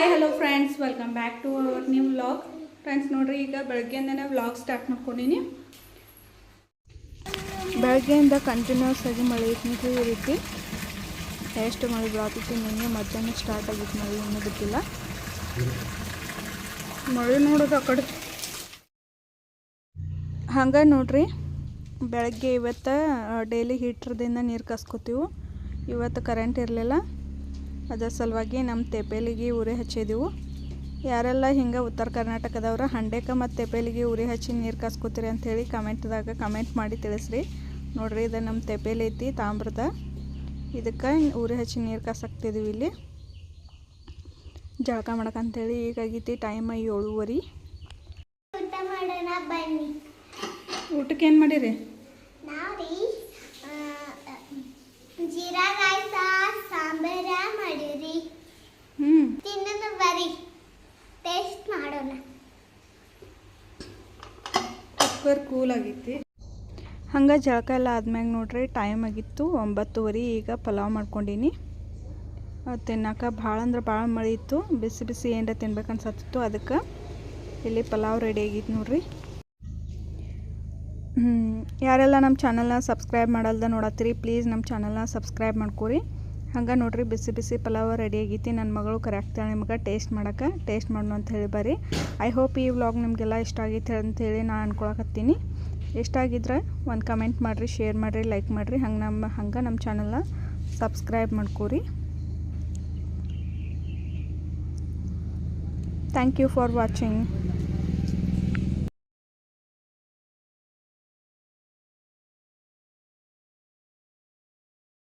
Hi hello friends welcome back to our new vlog friends ನೋಡ್ರಿ, ಈಗ ಬೆಳಗ್ಗೆಯಿಂದನೇ vlog start ಮಾಡ್ಕೊಂಡಿನಿ. ಬೆಳಗ್ಗೆಯಿಂದ continuous ಆಗಿ ಮಳೆ ಐತಿ ಈ ರೀತಿ ಎಷ್ಟು ಮಳೆ ಬೀಳಾತೈತಿ ನಿನ್ನೆ ಮಧ್ಯಾಹ್ನ ಸ್ಟಾರ್ಟ್ ಆಗಿತ್ತು ಮಳೆ, ಇನ್ನೂ ಬಿಟ್ಟಿಲ್ಲ ಮಳೆ ನೋಡೋದು ಆ ಕಡೆ. ಹಂಗೆ ನೋಡ್ರಿ, ಬೆಳಗ್ಗೆ ಇವತ್ತು ಡೈಲಿ ಹೀಟ್ರದಿಂದ ನೀರು ಕಾಸ್ಕೊತೀವಿ. ಇವತ್ತು ಕರೆಂಟ್ ಇರಲಿಲ್ಲ. ಅದರ ಸಲುವಾಗಿ ನಮ್ಮ ತೆಪೇಲಿಗೆ ಉರಿ ಹಚ್ಚಿದೆವು. ಯಾರೆಲ್ಲ ಹಿಂಗೆ ಉತ್ತರ ಕರ್ನಾಟಕದವ್ರು ಹಂಡೆಕ ಮತ್ತು ತೆಪೇಲಿಗೆ ಉರಿ ಹಚ್ಚಿ ನೀರು ಕಾಸ್ಕೋತೀರಿ ಅಂಥೇಳಿ ಕಮೆಂಟ್ದಾಗ ಕಮೆಂಟ್ ಮಾಡಿ ತಿಳಿಸ್ರಿ. ನೋಡ್ರಿ ಇದು ನಮ್ಮ ತೆಪೇಲಿ ಐತಿ ತಾಮ್ರದ. ಇದಕ್ಕೆ ಉರಿ ಹಚ್ಚಿ ನೀರು ಕಾಸಾಕ್ತಿದ್ದೀವಿ ಇಲ್ಲಿ. ಜಳಕ ಈಗ ಆಗೈತಿ ಟೈಮ್ ಏಳುವರೆ. ಊಟಕ್ಕೆ ಏನು ಮಾಡಿರಿ? ಕುಕ್ಕರ್ ಕೂಲ್ ಆಗೈತಿ ಹಂಗೆ ಜಳಕ ಎಲ್ಲ ಆದ್ಮ್ಯಾಗ ನೋಡ್ರಿ ಟೈಮ್ ಆಗಿತ್ತು ಒಂಬತ್ತುವರೆ, ಈಗ ಪಲಾವ್ ಮಾಡ್ಕೊಂಡೀನಿ. ಅದ್ ತಿನ್ನಕ್ಕೆ ಭಾಳ ಅಂದ್ರೆ ಭಾಳ ಮಳೆ ಇತ್ತು, ಬಿಸಿ ಬಿಸಿ ಏನರ ತಿನ್ಬೇಕು ಅನ್ಸತ್ತಿತ್ತು, ಅದಕ್ಕೆ ಇಲ್ಲಿ ಪಲಾವ್ ರೆಡಿ ಆಗಿತ್ತು ನೋಡ್ರಿ. ಯಾರೆಲ್ಲ ನಮ್ಮ ಚಾನಲ್ನ ಸಬ್ಸ್ಕ್ರೈಬ್ ಮಾಡಲ್ದ ನೋಡತ್ತೀರಿ ಪ್ಲೀಸ್ ನಮ್ಮ ಚಾನಲ್ನ ಸಬ್ಸ್ಕ್ರೈಬ್ ಮಾಡ್ಕೊರಿ. ಹಂಗೆ ನೋಡ್ರಿ ಬಿಸಿ ಬಿಸಿ ಪಲಾವ್ ರೆಡಿ ಆಗೈತಿ. ನನ್ನ ಮಗಳು ಕರೆಕ್ಟಾಳೆ ನಿಮ್ಗೆ ಟೇಸ್ಟ್ ಮಾಡೋಕೆ. ಟೇಸ್ಟ್ ಮಾಡೋಣ ಅಂತ ಹೇಳಿ ಬರ್ರಿ. ಐ ಹೋಪ್ ಈ ವ್ಲಾಗ್ ನಿಮಗೆಲ್ಲ ಇಷ್ಟ ಆಗೈತೆ ಅಂತೇಳಿ ನಾನು ಅಂದ್ಕೊಳಕತ್ತೀನಿ ಇಷ್ಟ ಆಗಿದ್ರೆ ಒಂದು ಕಮೆಂಟ್ ಮಾಡಿರಿ ಶೇರ್ ಮಾಡಿರಿ ಲೈಕ್ ಮಾಡಿರಿ. ಹಂಗೆ ನಮ್ಮ ಹಂಗೆ ನಮ್ಮ ಚಾನಲ್ನ ಸಬ್ಸ್ಕ್ರೈಬ್ ಮಾಡ್ಕೊರಿ. Thank you for watching